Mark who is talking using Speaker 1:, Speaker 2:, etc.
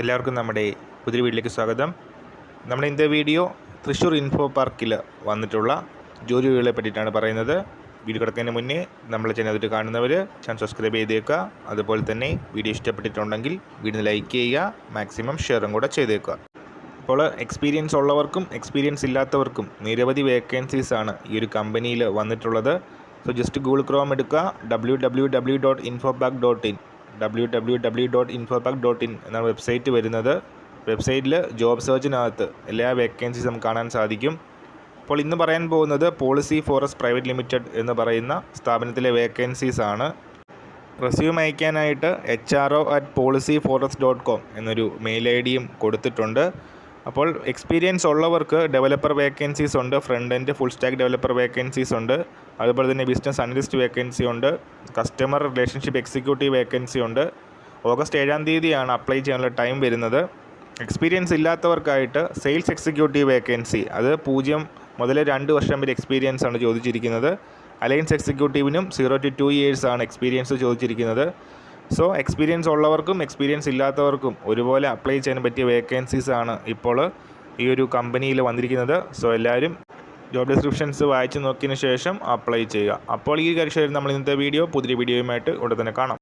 Speaker 1: എല്ലാവർക്കും നമ്മുടെ പുതിയ വീട്ടിലേക്ക് സ്വാഗതം. നമ്മുടെ ഇന്നത്തെ വീഡിയോ തൃശ്ശൂർ ഇൻഫോ പാർക്കിൽ വന്നിട്ടുള്ള ജോലികളെ പറ്റിയിട്ടാണ് പറയുന്നത്. വീഡിയോ കിടക്കുന്നതിന് മുന്നേ നമ്മളെ ചാനൽ കാണുന്നവർ ചാനൽ സബ്സ്ക്രൈബ് ചെയ്തേക്കുക അതുപോലെ തന്നെ വീഡിയോ ഇഷ്ടപ്പെട്ടിട്ടുണ്ടെങ്കിൽ വീഡിയോ ലൈക്ക് ചെയ്യുക മാക്സിമം ഷെയറും കൂടെ ചെയ്തേക്കുക അപ്പോൾ എക്സ്പീരിയൻസ് ഉള്ളവർക്കും എക്സ്പീരിയൻസ് ഇല്ലാത്തവർക്കും നിരവധി വേക്കൻസീസ് ആണ് ഈ ഒരു കമ്പനിയിൽ വന്നിട്ടുള്ളത്. സോ ജസ്റ്റ് ഗൂഗിൾ ക്രോം എടുക്കുക W W W dot Infopak dot in W W W dot Infopak dot in എന്നാണ് വെബ്സൈറ്റ് വരുന്നത്. വെബ്സൈറ്റിൽ ജോബ് സെർച്ചിനകത്ത് എല്ലാ വേക്കൻസീസ് നമുക്ക് കാണാൻ സാധിക്കും. അപ്പോൾ ഇന്ന് പറയാൻ പോകുന്നത് പോളിസി ഫോറസ്റ്റ് പ്രൈവറ്റ് ലിമിറ്റഡ് എന്ന് പറയുന്ന സ്ഥാപനത്തിലെ വേക്കൻസീസ് ആണ്. Resume അയക്കാനായിട്ട് H R O at policy forest dot com എന്നൊരു മെയിൽ ഐ ഡിയും കൊടുത്തിട്ടുണ്ട്. അപ്പോൾ എക്സ്പീരിയൻസ് ഉള്ളവർക്ക് ഡെവലപ്പർ വേക്കൻസീസ് ഉണ്ട് front end full stack developer vacancies ഉണ്ട്. അതുപോലെ തന്നെ ബിസിനസ് അനലിസ്റ്റ് വേക്കൻസി ഉണ്ട് കസ്റ്റമർ റിലേഷൻഷിപ്പ് എക്സിക്യൂട്ടീവ് വേക്കൻസി ഉണ്ട്. ഓഗസ്റ്റ് ഏഴാം തീയതിയാണ് അപ്ലൈ ചെയ്യാനുള്ള ടൈം വരുന്നത്. എക്സ്പീരിയൻസ് ഇല്ലാത്തവർക്കായിട്ട് സെയിൽസ് എക്സിക്യൂട്ടീവ് വേക്കൻസി അത് പൂജ്യം മുതൽ രണ്ട് വർഷം വരെ എക്സ്പീരിയൻസ് ആണ് ചോദിച്ചിരിക്കുന്നത്. അലയൻസ് എക്സിക്യൂട്ടീവിനും സീറോ ടു ടു ഇയേഴ്സ് ആണ് എക്സ്പീരിയൻസ് ചോദിച്ചിരിക്കുന്നത്. സോ എക്സ്പീരിയൻസ് ഉള്ളവർക്കും എക്സ്പീരിയൻസ് ഇല്ലാത്തവർക്കും ഒരുപോലെ അപ്ലൈ ചെയ്യാൻ പറ്റിയ വേക്കൻസീസ് ആണ് ഇപ്പോൾ ഈ ഒരു കമ്പനിയിൽ വന്നിരിക്കുന്നത്. സോ എല്ലാവരും ജോബ് ഡിസ്ക്രിപ്ഷൻസ് വായിച്ച് നോക്കിയതിന് ശേഷം അപ്ലൈ ചെയ്യുക. അപ്പോൾ ഈ കാര്യം നമ്മൾ ഇന്നത്തെ വീഡിയോ പുതിയ വീഡിയോയുമായിട്ട് ഉടൻ തന്നെ കാണാം.